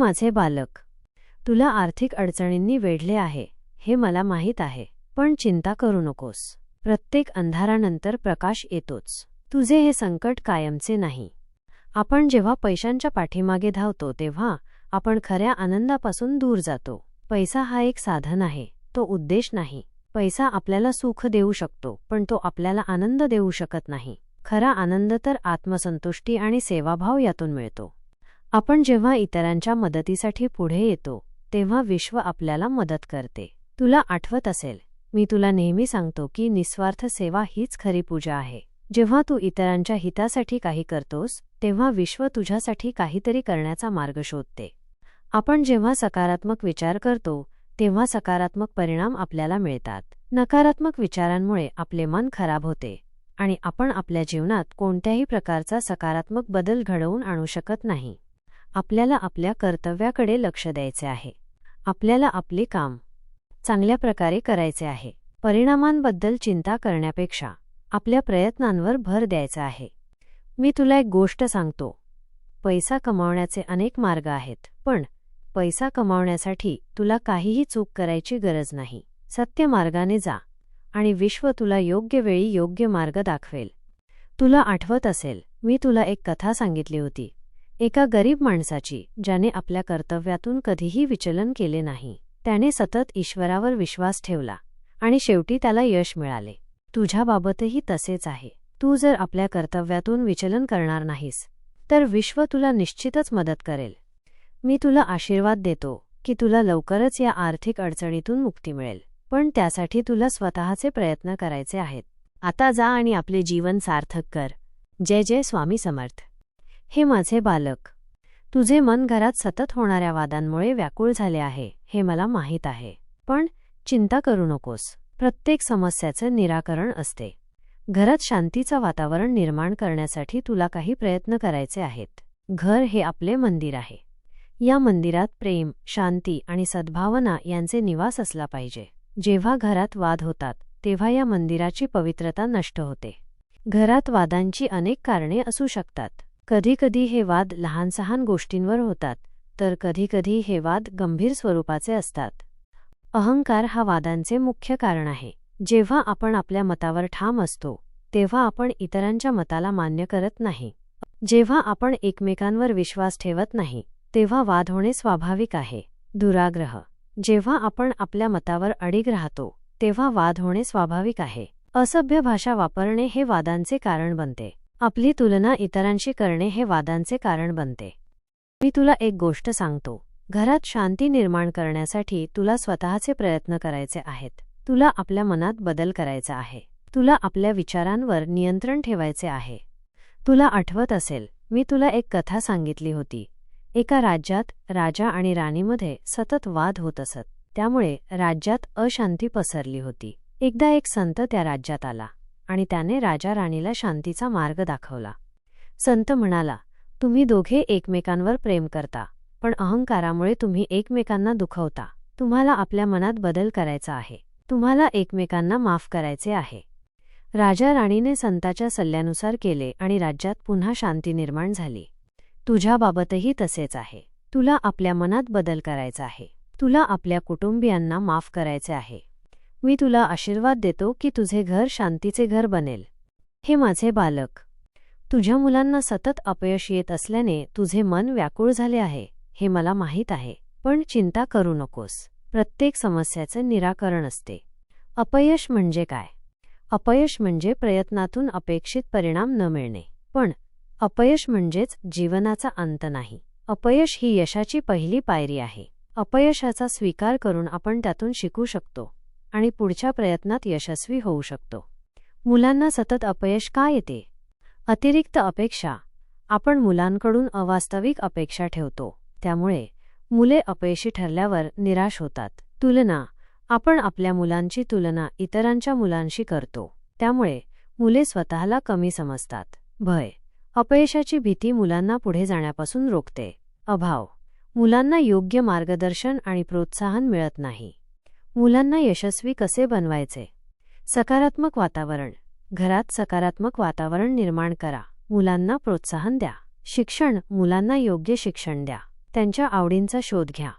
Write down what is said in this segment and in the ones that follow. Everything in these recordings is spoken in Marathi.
माझे बालक. तुला आर्थिक अडचणींनी वेढले आहे हे मला माहीत आहे पण चिंता करू नकोस. प्रत्येक अंधारानंतर प्रकाश येतोच. तुझे हे संकट कायमचे नाही. आपण जेव्हा पैशांच्या पाठीमागे धावतो तेव्हा आपण खऱ्या आनंदापासून दूर जातो. पैसा हा एक साधन आहे तो उद्देश नाही. पैसा आपल्याला सुख देऊ शकतो पण तो आपल्याला आनंद देऊ शकत नाही. खरा आनंद तर आत्मसंतुष्टी आणि सेवाभाव यातून मिळतो. आपण जेव्हा इतरांच्या मदतीसाठी पुढे येतो तेव्हा विश्व आपल्याला मदत करते. तुला आठवत असेल मी तुला नेहमी सांगतो की निस्वार्थ सेवा हीच खरी पूजा आहे. जेव्हा तू इतरांच्या हितासाठी काही करतोस तेव्हा विश्व तुझ्यासाठी काहीतरी करण्याचा मार्ग शोधते. आपण जेव्हा सकारात्मक विचार करतो तेव्हा सकारात्मक परिणाम आपल्याला मिळतात. नकारात्मक विचारांमुळे आपले मन खराब होते आणि आपण आपल्या जीवनात कोणत्याही प्रकारचा सकारात्मक बदल घडवून आणू शकत नाही. आपल्याला आपल्या कर्तव्याकडे लक्ष द्यायचे आहे. आपल्याला आपले काम चांगल्या प्रकारे करायचे आहे. परिणामांबद्दल चिंता करण्यापेक्षा आपल्या प्रयत्नांवर भर द्यायचा आहे. मी तुला एक गोष्ट सांगतो. पैसा कमावण्याचे अनेक मार्ग आहेत पण पैसा कमावण्यासाठी तुला काहीही चूक करायची गरज नाही. सत्य मार्गाने जा आणि विश्व तुला योग्य वेळी योग्य मार्ग दाखवेल. तुला आठवत असेल मी तुला एक कथा सांगितली होती. एका गरीब माणसाची ज्याने आपल्या कर्तव्यातून कधीही विचलन केले नाही त्याने सतत ईश्वरावर विश्वास ठेवला आणि शेवटी त्याला यश मिळाले. तुझ्याबाबतही तसेच आहे. तू जर आपल्या कर्तव्यातून विचलन करणार नाहीस तर विश्व तुला निश्चितच मदत करेल. मी तुला आशीर्वाद देतो की तुला लवकरच या आर्थिक अडचणीतून मुक्ती मिळेल पण त्यासाठी तुला स्वतःचे प्रयत्न करायचे आहेत. आता जा आणि आपले जीवन सार्थक कर. जय जय स्वामी समर्थ. हे माझे बालक तुझे मन घरात सतत होणाऱ्या वादांमुळे व्याकुळ झाले आहे हे मला माहीत आहे. पण चिंता करू नकोस प्रत्येक समस्याचं निराकरण असते. घरात शांतीचं वातावरण निर्माण करण्यासाठी तुला काही प्रयत्न करायचे आहेत. घर हे आपले मंदिर आहे. या मंदिरात प्रेम शांती आणि सद्भावना यांचे निवास असला पाहिजे. जेव्हा घरात वाद होतात तेव्हा या मंदिराची पवित्रता नष्ट होते. घरात वादांची अनेक कारणे असू शकतात. कधीकधी हे वाद लहानसहान गोष्टींवर होतात तर कधीकधी हे वाद गंभीर स्वरूपाचे असतात. अहंकार हा वादांचे मुख्य कारण आहे. जेव्हा आपण आपल्या मतावर ठाम असतो तेव्हा आपण इतरांच्या मताला मान्य करत नाही. जेव्हा आपण एकमेकांवर विश्वास ठेवत नाही तेव्हा वाद होणे स्वाभाविक आहे. दुराग्रह. जेव्हा आपण आपल्या मतावर अडीग राहतो तेव्हा वाद होणे स्वाभाविक आहे. असभ्य भाषा वापरणे हे वादांचे कारण बनते. आपली तुलना इतरांशी करणे हे वादांचे कारण बनते. मी तुला एक गोष्ट सांगतो. घरात शांती निर्माण करण्यासाठी तुला स्वतःचे प्रयत्न करायचे आहेत. तुला आपल्या मनात बदल करायचा आहे. तुला आपल्या विचारांवर नियंत्रण ठेवायचे आहे. तुला आठवत असेल मी तुला एक कथा सांगितली होती. एका राज्यात राजा आणि राणीमध्ये सतत वाद होत असत. त्यामुळे राज्यात अशांती पसरली होती. एकदा एक संत त्या राज्यात आला. आणि त्याने राजा राणीला शांतीचा मार्ग दाखवला. संत म्हणाला तुम्ही दोघे एकमेकांवर प्रेम करता पण अहंकारामुळे तुम्ही एकमेकांना दुखवता. तुम्हाला आपल्या मनात बदल करायचा आहे. तुम्हाला एकमेकांना माफ करायचे आहे. राजा राणीने संताच्या सल्ल्यानुसार केले आणि राज्यात पुन्हा शांती निर्माण झाली. तुझ्याबाबतही तसेच आहे. तुला आपल्या मनात बदल करायचा आहे. तुला आपल्या कुटुंबियांना माफ करायचे आहे. मी तुला आशीर्वाद देतो की तुझे घर शांतीचे घर बनेल. हे माझे बालक तुझ्या मुलांना सतत अपयश येत असल्याने तुझे मन व्याकुळ झाले आहे हे मला माहीत आहे पण चिंता करू नकोस. प्रत्येक समस्याचं निराकरण असते. अपयश म्हणजे काय? अपयश म्हणजे प्रयत्नातून अपेक्षित परिणाम न मिळणे. पण अपयश म्हणजेच जीवनाचा अंत नाही. अपयश ही यशाची पहिली पायरी आहे. अपयशाचा स्वीकार करून आपण त्यातून शिकू शकतो. आणि पुढच्या प्रयत्नात यशस्वी होऊ शकतो. मुलांना सतत अपयश का येते? अतिरिक्त अपेक्षा. आपण मुलांकडून अवास्तविक अपेक्षा ठेवतो. त्यामुळे मुले अपयशी ठरल्यावर निराश होतात. तुलना. आपण आपल्या मुलांची तुलना इतरांच्या मुलांशी करतो. त्यामुळे मुले स्वतःला कमी समजतात. भय. अपयशाची भीती मुलांना पुढे जाण्यापासून रोखते. अभाव. मुलांना योग्य मार्गदर्शन आणि प्रोत्साहन मिळत नाही. मुलांना यशस्वी कसे बनवायचे? सकारात्मक वातावरण. घरात सकारात्मक वातावरण निर्माण करा. मुलांना प्रोत्साहन द्या. शिक्षण. मुलांना योग्य शिक्षण द्या. त्यांच्या आवडींचा शोध घ्या.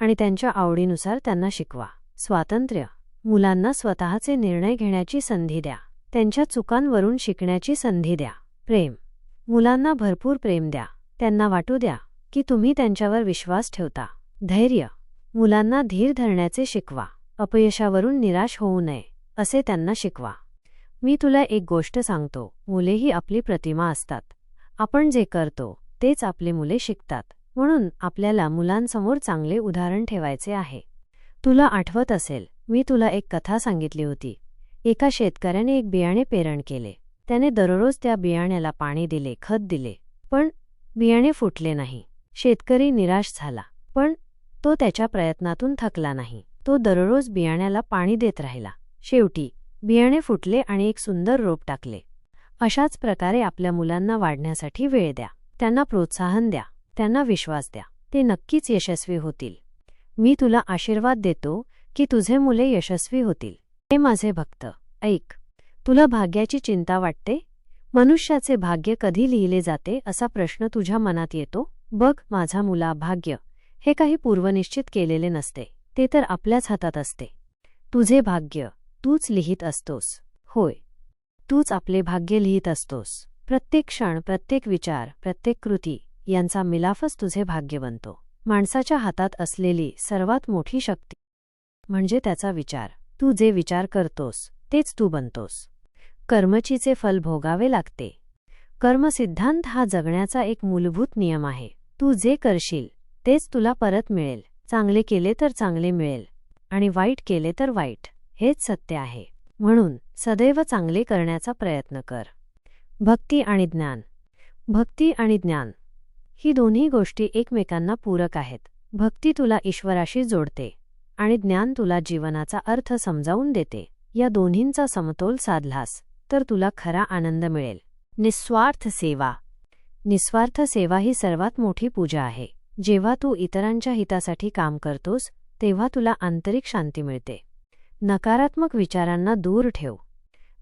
आणि त्यांच्या आवडीनुसार त्यांना शिकवा. स्वातंत्र्य. मुलांना स्वतःचे निर्णय घेण्याची संधी द्या. त्यांच्या चुकांवरून शिकण्याची संधी द्या. प्रेम. मुलांना भरपूर प्रेम द्या. त्यांना वाटू द्या की तुम्ही त्यांच्यावर विश्वास ठेवता. धैर्य. मुलांना धीर धरण्याचे शिकवा. अपयशावरून निराश होऊ नये असे त्यांना शिकवा. मी तुला एक गोष्ट सांगतो मुलेही आपली प्रतिमा असतात. आपण जे करतो तेच आपले मुले शिकतात. म्हणून आपल्याला मुलांसमोर चांगले उदाहरण ठेवायचे आहे. तुला आठवत असेल मी तुला एक कथा सांगितली होती. एका शेतकऱ्याने एक बियाणे पेरण केले. त्याने दररोज त्या बियाण्याला पाणी दिले खत दिले. पण बियाणे फुटले नाही. शेतकरी निराश झाला. पण तो त्याच्या प्रयत्नातून थकला नाही. तो दररोज बियाण्याला पाणी देत राहिला. शेवटी बियाणे फुटले आणि एक सुंदर रोप टाकले. अशाच प्रकारे आपल्या मुलांना वाढण्यासाठी वेळ द्या. त्यांना प्रोत्साहन द्या. त्यांना विश्वास द्या. ते नक्कीच यशस्वी होतील. मी तुला आशीर्वाद देतो की तुझे मुले यशस्वी होतील. हे माझे भक्त ऐक. तुला भाग्याची चिंता वाटते? मनुष्याचे भाग्य कधी लिहिले जाते असा प्रश्न तुझ्या मनात येतो? बघ माझा मुला भाग्य. हे काही पूर्वनिश्चित केलेले नसते. ते तर आपल्याच हातात असते. तुझे भाग्य तूच लिहित असतोस. होय. तूच आपले भाग्य लिहित असतोस. प्रत्येक क्षण प्रत्येक विचार प्रत्येक कृती यांचा मिलाफच तुझे भाग्य बनतो. माणसाच्या हातात असलेली सर्वात मोठी शक्ती म्हणजे त्याचा विचार. तू जे विचार करतोस तेच तू बनतोस. कर्मचीचे फल भोगावे लागते. कर्मसिद्धांत हा जगण्याचा एक मूलभूत नियम आहे. तू जे करशील तेच तुला परत मिळेल. चांगले केले तर चांगले मिळेल. आणि वाईट केले तर वाईट. हेच सत्य आहे. म्हणून सदैव चांगले करण्याचा प्रयत्न कर. भक्ती आणि ज्ञान. भक्ती आणि ज्ञान. ही दोन्ही गोष्टी एकमेकांना पूरक आहेत. भक्ती तुला ईश्वराशी जोडते. आणि ज्ञान तुला जीवनाचा अर्थ समजावून देते. या दोन्हींचा समतोल साधलास तर तुला खरा आनंद मिळेल. निस्वार्थ सेवा. निस्वार्थ सेवा ही सर्वात मोठी पूजा आहे. जेव्हा तू इतरांच्या हितासाठी काम करतोस तेव्हा तुला आंतरिक शांती मिळते. नकारात्मक विचारांना दूर ठेव.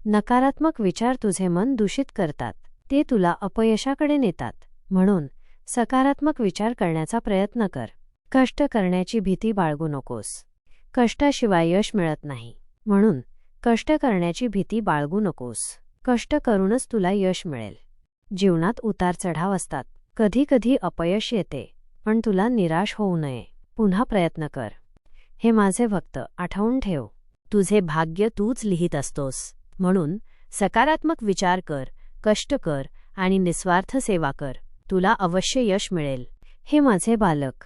नकारात्मक विचार तुझे मन दूषित करतात. ते तुला अपयशाकडे नेतात. म्हणून सकारात्मक विचार करण्याचा प्रयत्न कर. कष्ट करण्याची भीती बाळगू नकोस. कष्टाशिवाय यश मिळत नाही. म्हणून कष्ट करण्याची भीती बाळगू नकोस. कष्ट करूनच तुला यश मिळेल. जीवनात उतार चढाव असतात. कधी कधी अपयश येते. पण तुला निराश होऊ नये. पुन्हा प्रयत्न कर. हे माझे भक्त आठवून ठेव. तुझे भाग्य तूच लिहित असतोस. म्हणून सकारात्मक विचार कर कष्ट कर आणि निस्वार्थ सेवा कर. तुला अवश्य यश मिळेल. हे माझे बालक.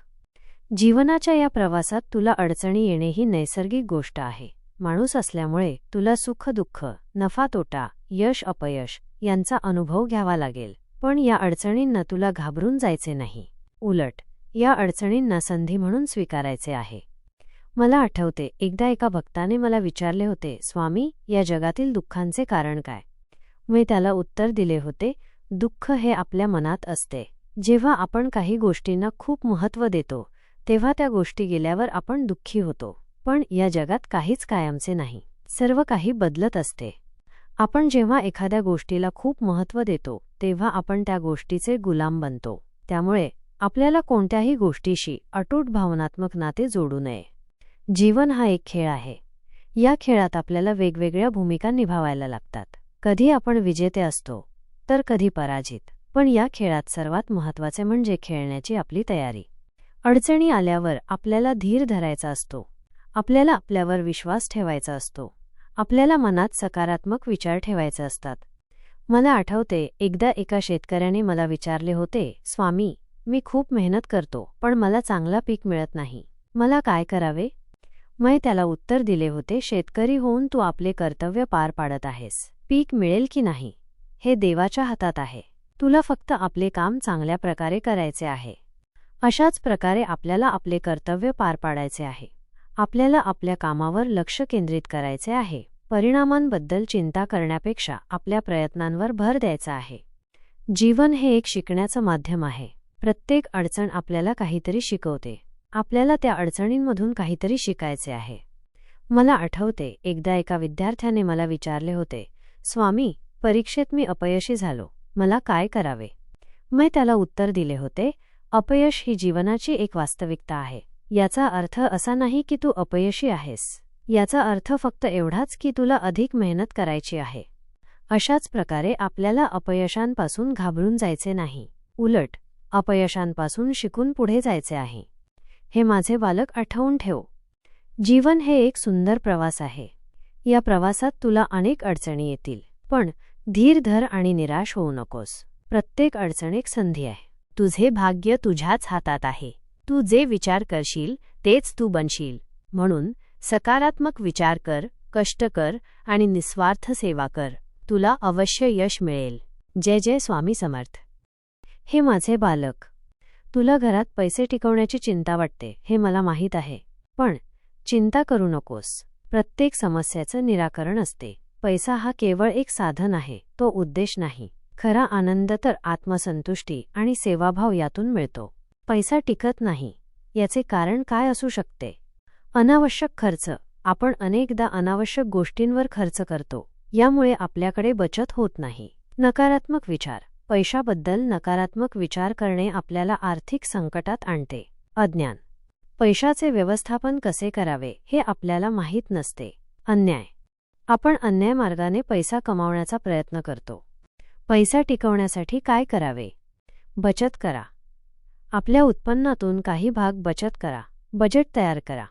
जीवनाच्या या प्रवासात तुला अडचणी येणे ही नैसर्गिक गोष्ट आहे. माणूस असल्यामुळे तुला सुख दुःख नफा तोटा यश अपयश यांचा अनुभव घ्यावा लागेल. पण या अडचणींना तुला घाबरून जायचे नाही. उलट या अडचणींना संधी म्हणून स्वीकारायचे आहे. मला आठवते एकदा एका भक्ताने मला विचारले होते स्वामी या जगातील दुःखांचे कारण काय? मी त्याला उत्तर दिले होते दुःख हे आपल्या मनात असते. जेव्हा आपण काही गोष्टींना खूप महत्त्व देतो तेव्हा त्या गोष्टी गेल्यावर आपण दुःखी होतो. पण या जगात काहीच कायमचे नाही. सर्व काही बदलत असते. आपण जेव्हा एखाद्या गोष्टीला खूप महत्त्व देतो तेव्हा आपण त्या गोष्टीचे गुलाम बनतो. त्यामुळे आपल्याला कोणत्याही गोष्टीशी अटूट भावनात्मक नाते जोडू नये. जीवन हा एक खेळ आहे. या खेळात आपल्याला वेगवेगळ्या भूमिका निभावायला लागतात. कधी आपण विजेते असतो तर कधी पराजित. पण या खेळात सर्वात महत्त्वाचे म्हणजे खेळण्याची आपली तयारी. अडचणी आल्यावर आपल्याला धीर धरायचा असतो. आपल्याला आपल्यावर विश्वास ठेवायचा असतो. आपल्याला मनात सकारात्मक विचार ठेवायचे असतात. मला आठवते एकदा एका शेतकऱ्याने मला विचारले होते स्वामी मी खूप मेहनत करतो पण मला चांगला पीक मिळत नाही. मला काय करावे? मै त्याला उत्तर दिले होते शेतकरी होऊन तू आपले कर्तव्य पार पाडत आहेस. पीक मिळेल की नाही? हे देवाच्या हातात आहे. तुला फक्त आपले काम चांगल्या प्रकारे करायचे आहे. अशाच प्रकारे आपल्याला आपले कर्तव्य पार पाडायचे आहे. आपल्याला आपल्या कामावर लक्ष केंद्रित करायचे आहे. परिणामांबद्दल चिंता करण्यापेक्षा आपल्या प्रयत्नांवर भर द्यायचा आहे. जीवन हे एक शिकण्याचं माध्यम आहे. प्रत्येक अडचण आपल्याला काहीतरी शिकवते. आपल्याला त्या अडचणींमधून काहीतरी शिकायचे आहे. मला आठवते एकदा एका विद्यार्थ्याने मला विचारले होते स्वामी परीक्षेत मी अपयशी झालो. मला काय करावे? मी त्याला उत्तर दिले होते अपयश ही जीवनाची एक वास्तविकता आहे. याचा अर्थ असा नाही की तू अपयशी आहेस. याचा अर्थ फक्त एवढाच की तुला अधिक मेहनत करायची आहे. अशाच प्रकारे आपल्याला अपयशांपासून घाबरून जायचे नाही. उलट अपयशांपासून शिकून पुढे जायचे आहे. हे माझे बालक आठवून ठेव. जीवन हे एक सुंदर प्रवास आहे. या प्रवासात तुला अनेक अडचणी येतील पण धीर धर आणि निराश होऊ नकोस. प्रत्येक अडचण एक संधी आहे. तुझे भाग्य तुझ्याच हातात आहे. तू जे विचार करशील तेच तू बनशील. म्हणून सकारात्मक विचार कर कष्ट कर आणि निस्वार्थ सेवा कर. तुला अवश्य यश मिळेल. जय जय स्वामी समर्थ. हे माझे बालक. तुला घरात पैसे टिकवण्याची चिंता वाटते हे मला माहीत आहे. पण चिंता करू नकोस. प्रत्येक समस्याचं निराकरण असते. पैसा हा केवळ एक साधन आहे तो उद्देश नाही. खरा आनंद तर आत्मसंतुष्टी आणि सेवाभाव यातून मिळतो. पैसा टिकत नाही याचे कारण काय असू शकते? अनावश्यक खर्च. आपण अनेकदा अनावश्यक गोष्टींवर खर्च करतो यामुळे आपल्याकडे बचत होत नाही. नकारात्मक विचार. पैशाबद्दल नकारात्मक विचार करणे आपल्याला आर्थिक संकटात आणते. अज्ञान. पैशाचे व्यवस्थापन कसे करावे हे आपल्याला माहीत नसते. अन्याय. आपण अन्याय मार्गाने पैसा कमावण्याचा प्रयत्न करतो. पैसा टिकवण्यासाठी काय करावे? बचत करा. आपल्या उत्पन्नातून काही भाग बचत करा. बजेट तयार करा.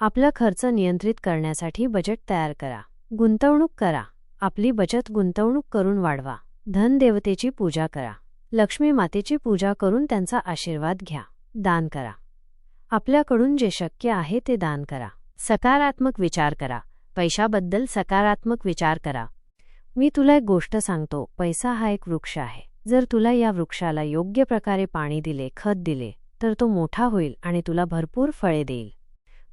आपला खर्च नियंत्रित करण्यासाठी बजेट तयार करा. गुंतवणूक करा. आपली बचत गुंतवणूक करून वाढवा. धनदेवतेची पूजा करा. लक्ष्मी मातेची पूजा करून त्यांचा आशीर्वाद घ्या. दान करा. आपल्याकडून जे शक्य आहे ते दान करा. सकारात्मक विचार करा. पैशाबद्दल सकारात्मक विचार करा. मी तुला एक गोष्ट सांगतो. पैसा हा एक वृक्ष आहे. जर तुला या वृक्षाला योग्य प्रकारे पाणी दिले खत दिले तर तो मोठा होईल आणि तुला भरपूर फळे देईल.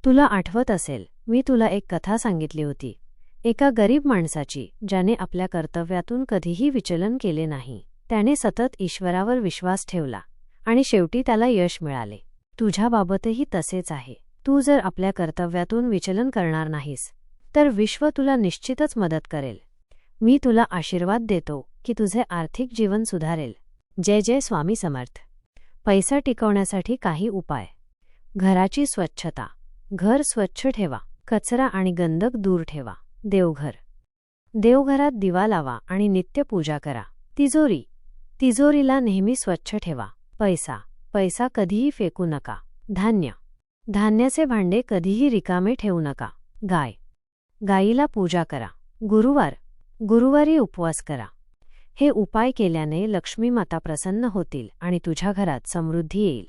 तुला आठवत असेल मी तुला एक कथा सांगितली होती. एका गरीब माणसाची ज्याने आपल्या कर्तव्यातून कधीही विचलन केले नाही त्याने सतत ईश्वरावर विश्वास ठेवला आणि शेवटी त्याला यश मिळाले. तुझ्याबाबतही तसेच आहे. तू जर आपल्या कर्तव्यातून विचलन करणार नाहीस तर विश्व तुला निश्चितच मदत करेल. मी तुला आशीर्वाद देतो की तुझे आर्थिक जीवन सुधारेल. जय जय स्वामी समर्थ. पैसा टिकवण्यासाठी काही उपाय. घराची स्वच्छता. घर स्वच्छ ठेवा. कचरा आणि गंधक दूर ठेवा. देवघर. देवघरात दिवा लावा आणि नित्य पूजा करा. तिजोरी. तिजोरीला नेहमी स्वच्छ ठेवा. पैसा. पैसा कधीही फेकू नका. धान्य. धान्याचे भांडे कधीही रिकामे ठेवू नका. गाय. गायीला पूजा करा. गुरुवार. गुरुवारी उपवास करा. हे उपाय केल्याने लक्ष्मी माता प्रसन्न होतील आणि तुझ्या घरात समृद्धी येईल.